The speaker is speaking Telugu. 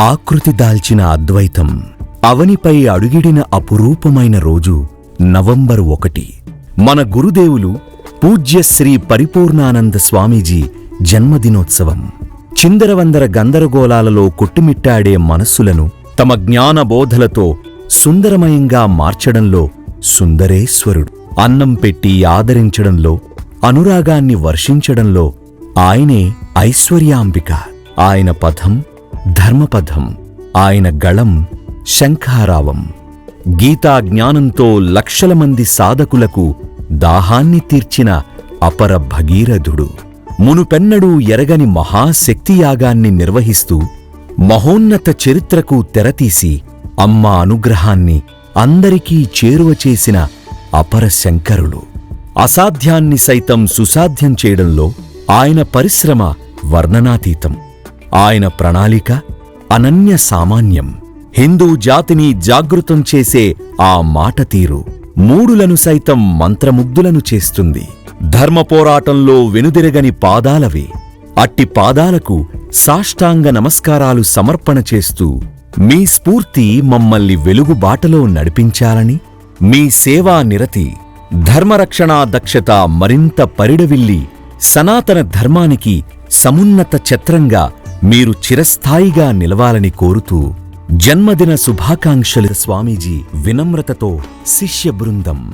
ఆకృతి దాల్చిన అద్వైతం. అవనిపై అడుగిడిన అపురూపమైన రోజు నవంబరు ఒకటి. మన గురుదేవులు పూజ్య శ్రీ పరిపూర్ణానంద స్వామీజీ జన్మదినోత్సవం. చిందరవందర గందరగోళాలలో కొట్టుమిట్టాడే మనస్సులను తమ జ్ఞానబోధలతో సుందరమయంగా మార్చడంలో సుందరేశ్వరుడు. అన్నం పెట్టి ఆదరించడంలో అనురాగాన్ని వర్షించడంలో ఆయనే ఐశ్వర్యాంబిక. ఆయన పథం ధర్మపథం ఆయన గళం శంఖారావం. గీతా జ్ఞానంతో లక్షల మంది సాధకులకు దాహాన్ని తీర్చిన అపర భగీరథుడు. మునుపెన్నడూ ఎరగని మహాశక్తియాగాన్ని నిర్వహిస్తూ మహోన్నత చరిత్రకు తెరతీసి అమ్మ అనుగ్రహాన్ని అందరికీ చేరువ చేసిన అపర శంకరులు అసాధ్యాన్ని సైతం సుసాధ్యం చేయడంలో ఆయన పరిశ్రమ వర్ణనాతీతం. ఆయన ప్రణాళిక అనన్య సామాన్యం. హిందూ జాతిని జాగృతం చేసే ఆ మాట తీరు మూడులను సైతం మంత్రముగ్ధులను చేస్తుంది. ధర్మ పోరాటంలో వెనుదిరగని పాదాలవి. అట్టి పాదాలకు సాష్టాంగ నమస్కారాలు సమర్పణ చేస్తూ మీ స్ఫూర్తి మమ్మల్ని వెలుగు బాటలో నడిపించాలని మీ సేవా నిరతి ధర్మరక్షణా దక్షత మరింత పరిడవిల్లి సనాతన ధర్మానికి సమున్నత ఛత్రంగా మీరు చిరస్థాయిగా నిలవాలని కోరుతూ జన్మదిన శుభాకాంక్షలు స్వామీజీ వినమ్రతతో శిష్య బృందం.